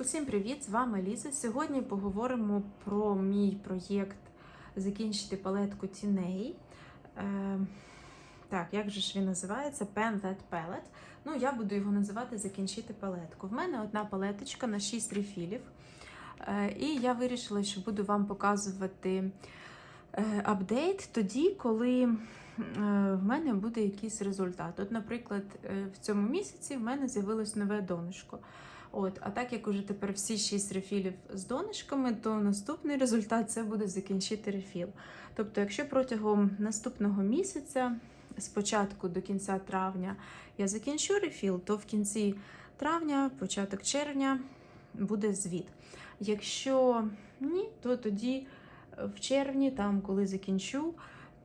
Усім привіт! З вами Ліза. Сьогодні поговоримо про мій проєкт Закінчити палетку тіней. Е, так, як же ж він називається? Pen That Palette. Ну, я буду його називати Закінчити палетку. В мене одна палеточка на 6 рефілів. Е, і я вирішила, що буду вам показувати е, апдейт тоді, коли е, в мене буде якийсь результат. От, наприклад, е, в цьому місяці в мене з'явилось нове донышко. От, а так як уже тепер всі 6 рефілів з донышками, то наступний результат це буде закінчити рефіл. Тобто, якщо протягом наступного місяця, з початку до кінця травня, я закінчу рефіл, то в кінці травня, початок червня буде звіт. Якщо ні, то тоді в червні, там, коли закінчу,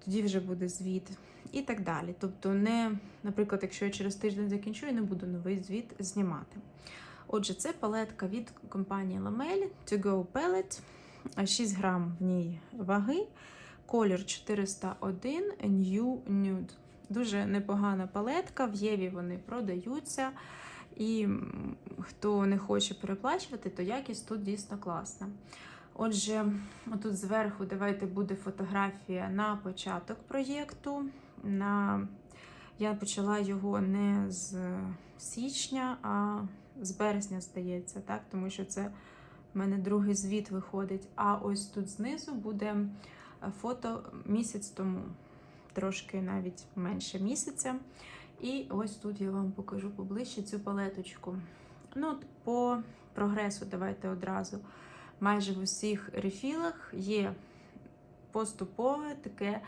тоді вже буде звіт. І так далі. Тобто, не, наприклад, якщо я через тиждень закінчу, я не буду новий звіт знімати. Отже, це палетка від компанії Lamel To Go Palette. 6 грам в ній ваги. Колір 401 New Nude. Дуже непогана палетка, в Єві вони продаються. І хто не хоче переплачувати, то якість тут дійсно класна. Отже, тут зверху давайте буде фотографія на початок проєкту. На... Я почала його не з січня, а з березня, здається, так? тому що це в мене другий звіт виходить. А ось тут знизу буде е, фото місяць тому, трошки навіть менше місяця. І ось тут я вам покажу поближче цю палеточку. Ну, По прогресу давайте одразу. Майже в усіх рефілах є поступове таке, е,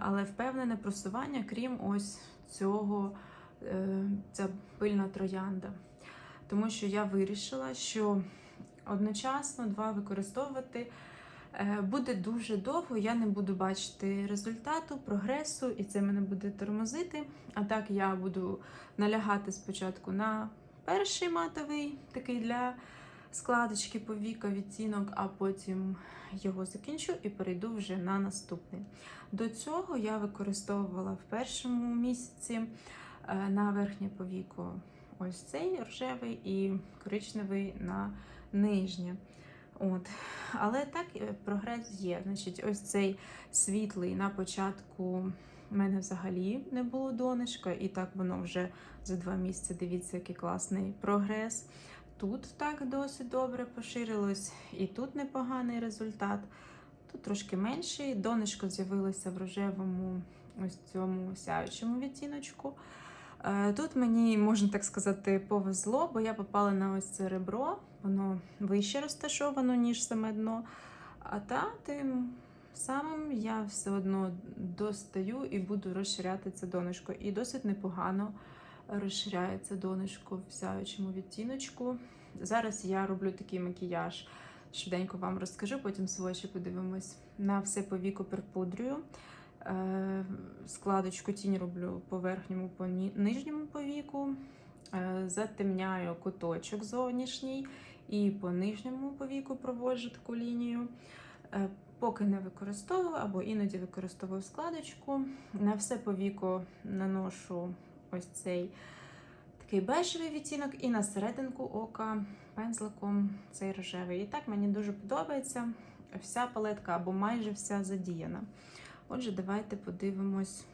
але впевнене просування, крім ось цього, е, ця пильна троянда. Тому що я вирішила, що одночасно два використовувати е, буде дуже довго, я не буду бачити результату, прогресу, і це мене буде тормозити. А так я буду налягати спочатку на перший матовий, такий для складочки повіка відтінок, а потім його закінчу і перейду вже на наступний. До цього я використовувала в першому місяці е, на верхнє повіко ось цей рожевий і коричневий на нижнє. От. Але так е, прогрес є. Значить, ось цей світлий на початку в мене взагалі не було донышка, і так воно вже за два місяці. Дивіться, який класний прогрес. Тут так досить добре поширилось, і тут непоганий результат. Тут трошки менший. Донышко з'явилося в рожевому ось цьому сяючому відтіночку. Е, Тут мені, можна так сказати, повезло, бо я попала на ось це ребро, воно вище розташовано, ніж саме дно. А та тим самим я все одно достаю і буду розширяти це донышко. І досить непогано розширяється донышко в сяючому відтіночку. Зараз я роблю такий макіяж. Швиденько вам розкажу, потім свочі подивимось. На все повіку перпудрюю. Е, Складочку тінь роблю по верхньому, по нижньому повіку. Е, Затемняю куточок зовнішній і по нижньому повіку проводжу таку лінію. Е, Поки не використовую або іноді використовую складочку. На все повіко наношу ось цей такий бежевий відтінок, і на серединку ока пензликом цей рожевий. І так мені дуже подобається. Вся палетка або майже вся задіяна. Отже, давайте подивимось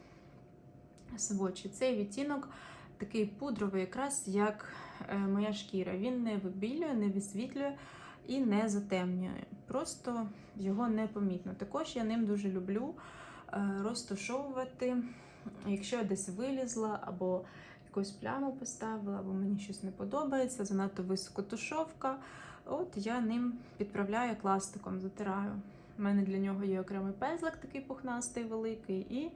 свочі. Цей відтінок такий пудровий, якраз як е, моя шкіра. Він не вибілює, не висвітлює і не затемнює. Просто його непомітно. Також я ним дуже люблю е, розташовувати, якщо я десь вилізла або якусь пляму поставила, або мені щось не подобається, занадто високо тушовка. От я ним підправляю кластиком, затираю. У мене для нього є окремий пензлик, такий пухнастий, великий, і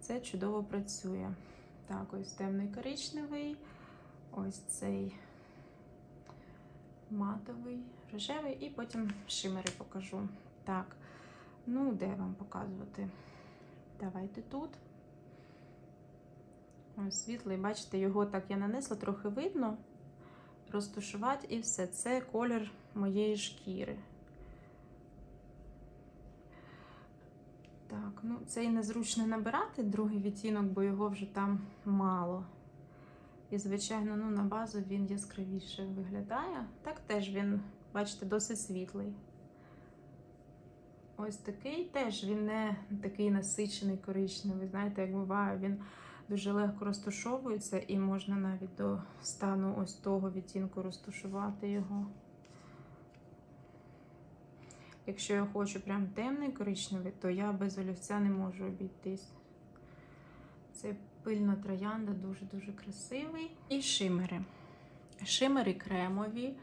це чудово працює. Так, ось темний коричневий, ось цей матовий, рожевий, і потім шимери покажу. Так, ну де вам показувати? Давайте тут. Ось світлий, бачите, його так я нанесла, трохи видно. Розтушувати і все. Це колір моєї шкіри. Так, ну цей незручно набирати, другий відтінок, бо його вже там мало. І, звичайно, ну, на базу він яскравіше виглядає. Так теж він, бачите, досить світлий. Ось такий теж він не такий насичений коричневий. Знаєте, як буває, він дуже легко розташовується і можна навіть до стану ось того відтінку розташувати його. Якщо я хочу прям темний коричневий, то я без олівця не можу обійтись. Це пильна троянда, дуже-дуже красивий. І шимери. Шимери кремові.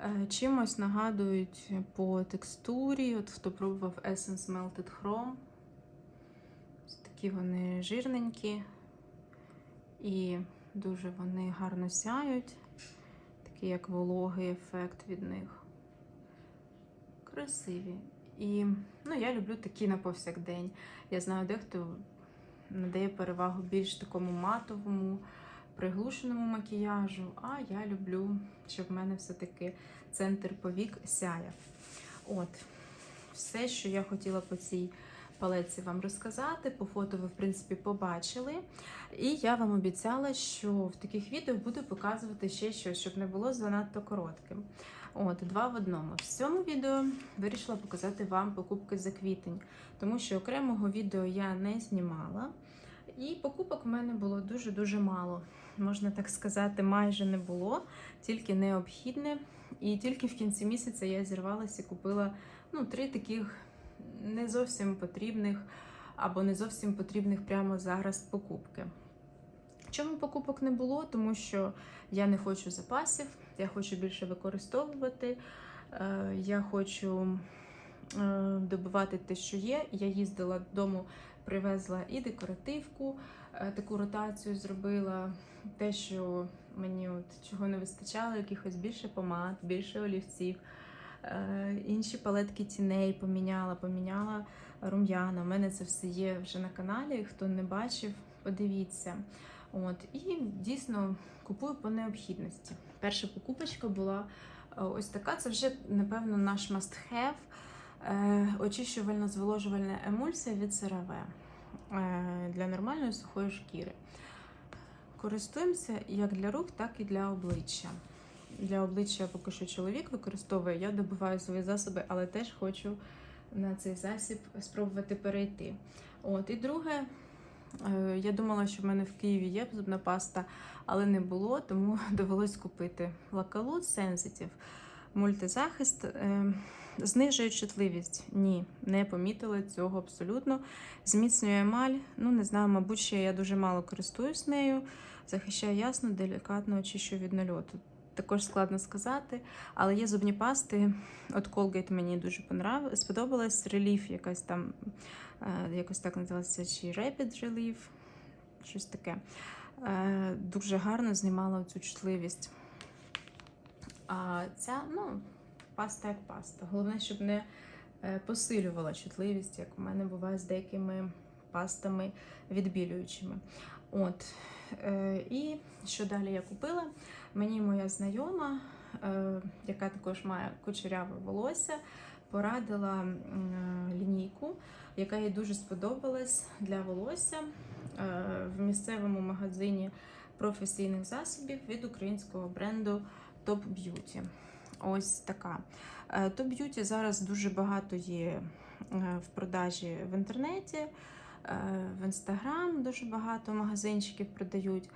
Е, Чимось нагадують по текстурі. От хто пробував Essence Melted Chrome. Такі вони жирненькі і дуже вони гарно сяють. Такий як вологий ефект від них. Красиві. І ну, я люблю такі на повсякдень. Я знаю, дехто надає перевагу більш такому матовому, приглушеному макіяжу. А я люблю, щоб в мене все-таки центр повік сяяв. От, все, що я хотіла по цій палеці вам розказати. По фото ви, в принципі, побачили. І я вам обіцяла, що в таких відео буду показувати ще щось, щоб не було занадто коротким. От, два в одному. В цьому відео вирішила показати вам покупки за квітень, тому що окремого відео я не знімала. І покупок в мене було дуже-дуже мало. Можна так сказати, майже не було, тільки необхідне. І тільки в кінці місяця я зірвалася і купила ну, три таких не зовсім потрібних або не зовсім потрібних прямо зараз покупки. Чому покупок не було? Тому що я не хочу запасів, я хочу більше використовувати, е, я хочу е, добивати те, що є. Я їздила додому, привезла і декоративку, е, таку ротацію зробила. Те, що мені от чого не вистачало, якихось більше помад, більше олівців. Е, Інші палетки тіней поміняла, поміняла рум'яна. У мене це все є вже на каналі. Хто не бачив, подивіться. От, і дійсно купую по необхідності. Перша покупочка була е, ось така. Це вже, напевно, наш must-have. Е, Очищувально-зволожувальна емульсія від CeraVe е, для нормальної сухої шкіри. Користуємося як для рук, так і для обличчя. Для обличчя поки що чоловік використовує, я добиваю свої засоби, але теж хочу на цей засіб спробувати перейти. От, І друге, е, я думала, що в мене в Києві є зубна паста, але не було, тому довелось купити Лакалут Sensitive мультизахист. Е, Знижує чутливість? Ні, не помітила цього абсолютно. Зміцнює емаль. Ну, не знаю, мабуть, ще я дуже мало користуюсь нею. Захищає ясно, делікатно очищує від нальоту. Також складно сказати, але є зубні пасти. От Colgate мені дуже понрав... сподобалась. Relief якась там, е, якось так називається, чи Rapid Relief, щось таке. Е, Дуже гарно знімала цю чутливість. А ця, ну, паста як паста. Головне, щоб не е, посилювала чутливість, як у мене буває з деякими пастами відбілюючими. От. І що далі я купила? Мені моя знайома, е, яка також має кучеряве волосся, порадила е, лінійку, яка їй дуже сподобалась для волосся е, в місцевому магазині професійних засобів від українського бренду Top Beauty. Ось така. Top Beauty зараз дуже багато є в продажі в інтернеті, в інстаграм дуже багато магазинчиків продають.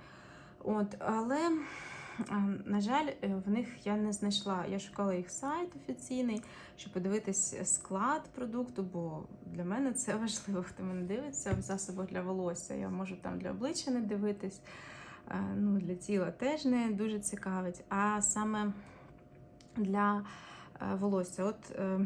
От, але, на жаль, е, в них я не знайшла. Я шукала їх сайт офіційний, щоб подивитись склад продукту, бо для мене це важливо, хто мене дивиться в засобах для волосся. Я можу там для обличчя не дивитись, е, ну, для тіла теж не дуже цікавить. А саме для волосся. От е,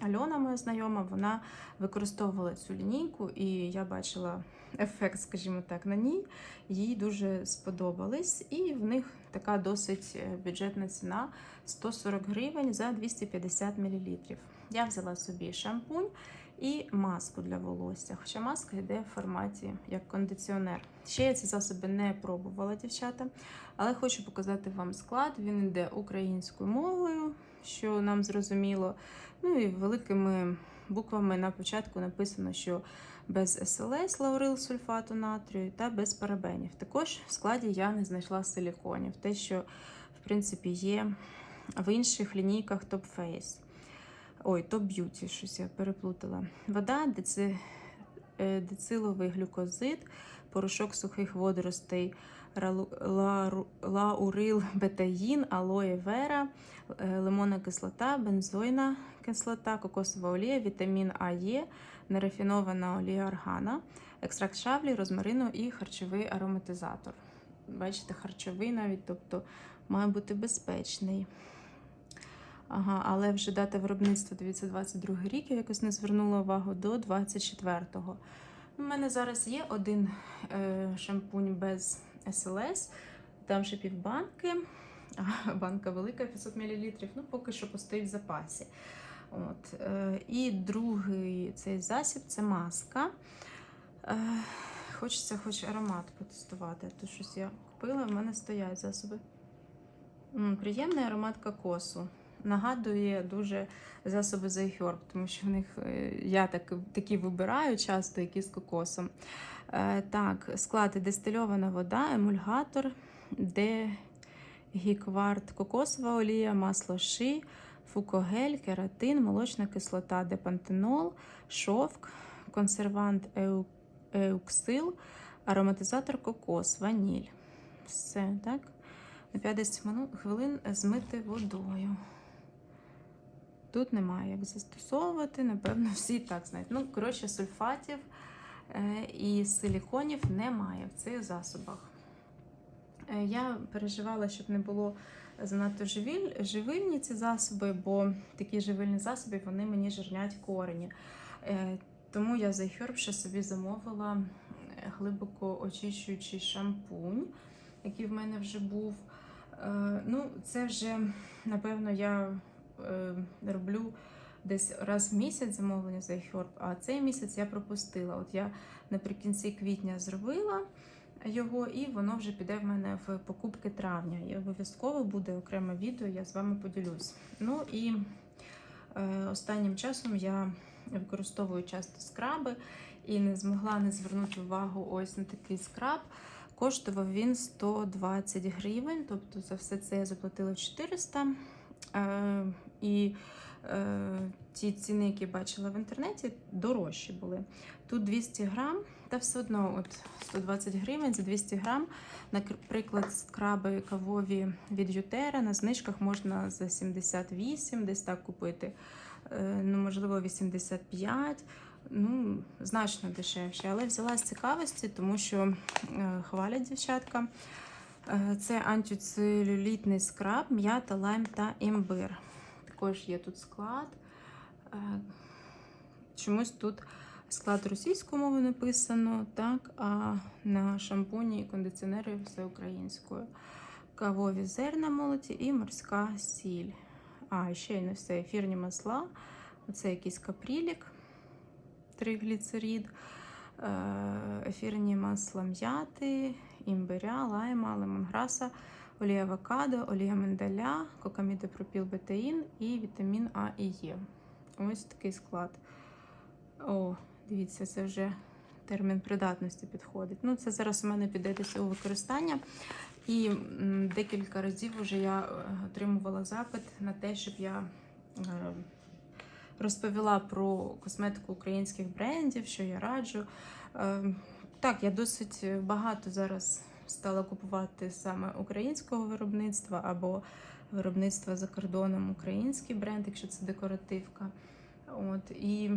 Альона, моя знайома, вона використовувала цю лінійку, і я бачила ефект, скажімо так, на ній. Їй дуже сподобались, і в них така досить е, бюджетна ціна 140 гривень за 250 мл. Я взяла собі шампунь і маску для волосся. Хоча маска йде в форматі як кондиціонер. Ще я ці засоби не пробувала, дівчата, але хочу показати вам склад. Він йде українською мовою, що нам зрозуміло. Ну і великими буквами на початку написано, що без СЛС лаурил сульфату натрію та без парабенів. Також в складі я не знайшла силіконів, те, що в принципі є в інших лінійках Top Face. Ой, Top Beauty, щось я переплутала. Вода, деци, е, дециловий глюкозид, порошок сухих водоростей, ралу- лару- лаурил, бетаїн, алоє вера, е, лимонна кислота, бензойна кислота, кокосова олія, вітамін А Є, нерафінована олія аргана, екстракт шавлі, розмарину і харчовий ароматизатор. Бачите, харчовий навіть, тобто має бути безпечний. Ага, але вже дата виробництва, дивіться, 22 рік, я якось не звернула увагу до 24-го. У мене зараз є один е, шампунь без СЛС, там ще півбанки, а банка велика 500 мл, ну поки що постоїть в запасі. От. Е, і другий цей засіб це маска. Е, хочеться хоч аромат потестувати, то щось я купила, в мене стоять засоби. М, Приємний аромат кокосу. Нагадує дуже засоби з iHerb, тому що в них е, я так, такі вибираю часто, які з кокосом. Е, так, склад дистильована вода, емульгатор, дегікварт, кокосова олія, масло ши, фукогель, кератин, молочна кислота, депантенол, шовк, консервант еуксил, ароматизатор кокос, ваніль. Все, так? На 50 минут, хвилин змити водою. Тут немає як застосовувати, напевно, всі так знають. Ну, коротше, сульфатів е, і силіконів немає в цих засобах. Е, Я переживала, щоб не було занадто живильні ці засоби, бо такі живильні засоби вони мені жирнять корені. Е, Тому я за Herb собі замовила глибоко очищуючий шампунь, який в мене вже був. Ну, це вже, напевно, я роблю десь раз в місяць замовлення за Herb, а цей місяць я пропустила. От я наприкінці квітня зробила його, і воно вже піде в мене в покупки травня. І обов'язково буде окреме відео, я з вами поділюсь. Ну і е, останнім часом я використовую часто скраби і не змогла не звернути увагу ось на такий скраб. Коштував він 120 гривень, тобто за все це я заплатила 400. Е, і е, ті ціни, які бачила в інтернеті, дорожчі були. Тут 200 грам, та все одно от 120 гривень за 200 грам. Наприклад, скраби кавові від Ютера на знижках можна за 78, десь так купити. Е, ну, можливо, 85. Ну, значно дешевше. Але взяла з цікавості, тому що хвалять дівчатка. Е, Це антицелюлітний скраб, м'ята, лайм та імбир. Також є тут склад. Е, Чомусь тут склад російською мовою написано, так, а на шампуні і кондиціонери все українською. Кавові зерна молоті і морська сіль. А, ще й не все ефірні масла. Оце якийсь капрілік, тригліцерид, е, ефірні масла м'яти, імбиря, лайма, лемонграса, олія авокадо, олія миндаля, кокамідопропілбетаїн і вітамін А і Е. Ось такий склад. О, дивіться, це вже термін придатності підходить. Ну, це зараз у мене піде десь у використання. І декілька разів вже я е, отримувала запит на те, щоб я е, розповіла про косметику українських брендів, що я раджу. Е, Так, я досить багато зараз стала купувати саме українського виробництва або виробництва за кордоном український бренд, якщо це декоративка. От, і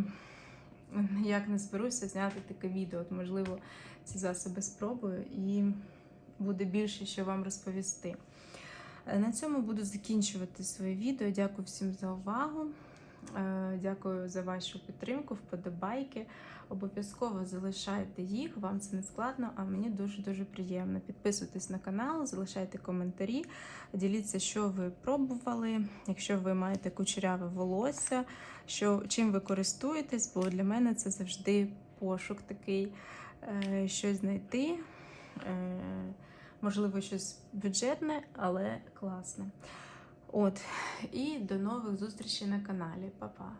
як не зберуся зняти таке відео, от, можливо, ці засоби спробую і буде більше, що вам розповісти. Е, На цьому буду закінчувати своє відео. Дякую всім за увагу. Е, Дякую за вашу підтримку, вподобайки. Обов'язково залишайте їх, вам це не складно, а мені дуже-дуже приємно. Підписуйтесь на канал, залишайте коментарі, діліться, що ви пробували, якщо ви маєте кучеряве волосся, що, чим ви користуєтесь, бо для мене це завжди пошук такий, е, щось знайти. Е, Можливо, щось бюджетне, але класне. От, і до нових зустрічей на каналі. Па-па!